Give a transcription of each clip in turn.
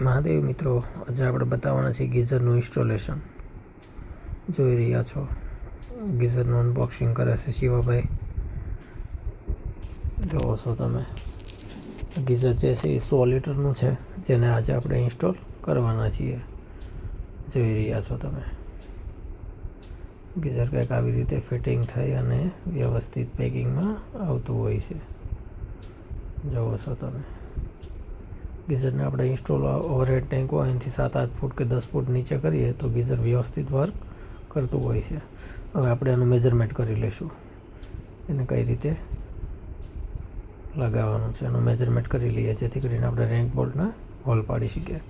મહાદેવ મિત્રો, આજે આપણે બતાવવાના છીએ ગીઝરનું ઇન્સ્ટોલેશન. જોઈ રહ્યા છો. ગીઝરનું અનબોક્સિંગ કરે છે શિવાભાઈ. જોવો છો તમે. ગીઝર જે છે એ સો લીટરનું છે, જેને આજે આપણે ઇન્સ્ટોલ કરવાના છીએ. જોઈ રહ્યા છો તમે. ગીઝર કંઈક આવી રીતે ફિટિંગ થઈ અને વ્યવસ્થિત પેકિંગમાં આવતું હોય છે. જોવો છો તમે. ગીઝરને આપણે ઇન્સ્ટોલ ઓવરહેડ ટેન્ક હોય એનાથી સાત, આઠ ફૂટ કે દસ ફૂટ નીચે કરીએ તો ગીઝર વ્યવસ્થિત વર્ક કરતું હોય છે. હવે આપણે એનું મેજરમેન્ટ કરી લઈશું. એને કઈ રીતે લગાવવાનું છે એનું મેજરમેન્ટ કરી લઈએ, જેથી કરીને આપણે રેન્ક બોલ્ટના હોલ પાડી શકીએ.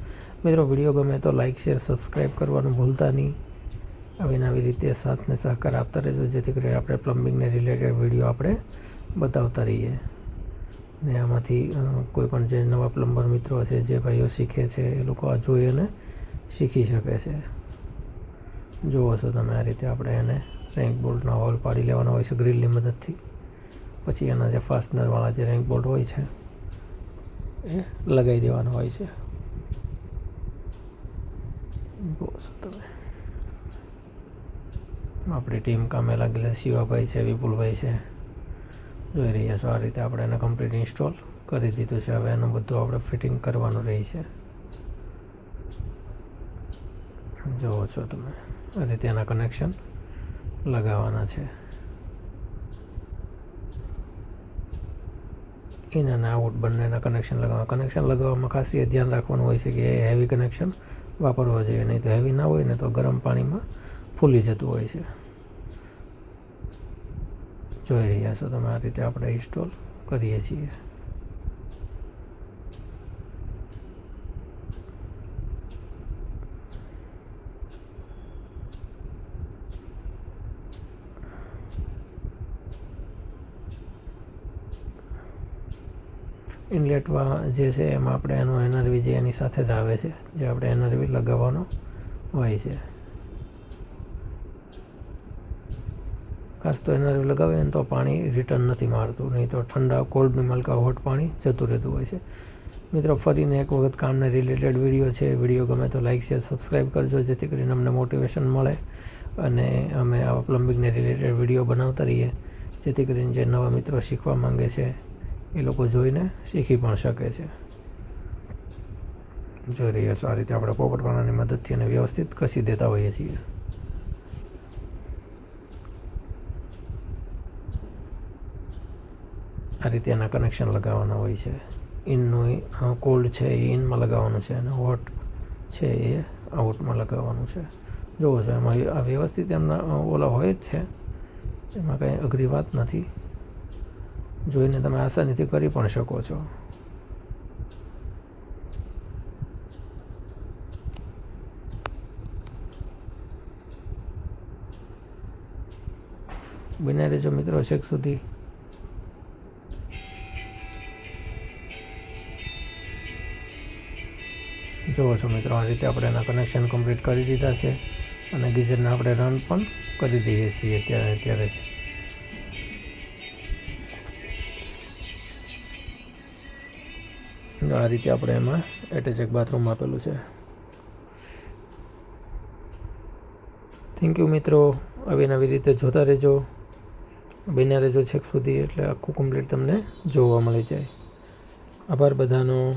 મિત્રો વીડિયો ગમે તો લાઇક શેર સબસ્ક્રાઈબ કરવાનું ભૂલતા નહીં. આવીને આવી રીતે સાથને સહકાર આપતા રહેજો, જેથી કરીને આપણે પ્લમ્બિંગને રિલેટેડ વીડિયો આપણે બતાવતા રહીએ. ને આમાંથી કોઈ પણ જે નવા પ્લમ્બર મિત્રો છે, જે ભાઈઓ શીખે છે, એ લોકો આ જોઈ અને શીખી શકે છે. જુઓ છો તમે આ રીતે આપણે એને રેન્ક બોલ્ટના હોલ પાડી લેવાના હોય છે ગ્રીલની મદદથી. પછી એના જે ફાસ્ટનરવાળા જે રેન્ક બોલ્ટ હોય છે, એ લગાવી દેવાનો હોય છે. છો તમે. આપણી ટીમ કામે લાગેલા શિવાભાઈ છે, વિપુલભાઈ છે. જોઈ રહ્યા છો. આ રીતે આપણે એને કમ્પ્લીટ ઇન્સ્ટોલ કરી દીધું છે. હવે એનું બધું આપણે ફિટિંગ કરવાનું રહે છે. જુઓ છો તમે. આ રીતે એના કનેક્શન લગાવવાના છે. ઇન અને આઉટ બંનેના કનેક્શન લગાવવા કનેક્શન લગાવવામાં ખાસ ધ્યાન રાખવાનું હોય છે કે એ હેવી કનેક્શન વાપરવા જોઈએ. નહીં તો હેવી ના હોય ને તો ગરમ પાણીમાં ફૂલી જતું હોય છે. જોઈ રહ્યા છો તમે આ રીતે આપણે ઇન્સ્ટોલ કરીએ છીએ. ઇનલેટમાં જે છે એમાં આપણે એનું એનર્વી જે એની સાથે જ આવે છે, જે આપણે એનર્વી લગાવવાનો હોય છે. ખાસ તો એના લગાવીએ ને તો પાણી રિટર્ન નથી મારતું. નહીં તો ઠંડા કોલ્ડની મલકા હોટ પાણી જતું રહેતું હોય છે. મિત્રો, ફરીને એક વખત કામને રિલેટેડ વીડિયો છે. વીડિયો ગમે તો લાઇક શેર સબસ્ક્રાઈબ કરજો, જેથી કરીને અમને મોટિવેશન મળે અને અમે આવા પ્લમ્બિંગને રિલેટેડ વીડિયો બનાવતા રહીએ. જેથી કરીને જે નવા મિત્રો શીખવા માંગે છે, એ લોકો જોઈને શીખી પણ શકે છે. જોઈ રહ્યા છો, આ રીતે આપણે પોપટપાનાની મદદથી અને વ્યવસ્થિત કસી દેતા હોઈએ છીએ. આ રીતે એના કનેક્શન લગાવવાના હોય છે. ઇનનું કોલ્ડ છે એ ઇનમાં લગાવવાનું છે અને હોટ છે એ આઉટમાં લગાવવાનું છે. જોવો છો, એમાં આ વ્યવસ્થિત એમના ઓલા હોય જ છે. એમાં કંઈ અઘરી વાત નથી. જોઈને તમે આસાનીથી કરી પણ શકો છો. બને રહેજો મિત્રો છેક સુધી જુઓ છો મિત્રો, આ રીતે આપણે એના કનેક્શન કમ્પ્લીટ કરી દીધા છે અને ગીઝરને આપણે રન પણ કરી દઈએ છીએ ત્યારે ત્યારે જ. આ રીતે આપણે એમાં એટેચ એક બાથરૂમ આપેલું છે. થેન્ક યુ મિત્રો, આવી નવી રીતે જોતા રહેજો. બન્યા રહેજો છેક સુધી એટલે આખું કમ્પ્લીટ તમને જોવા મળી જાય. આભાર બધાનો.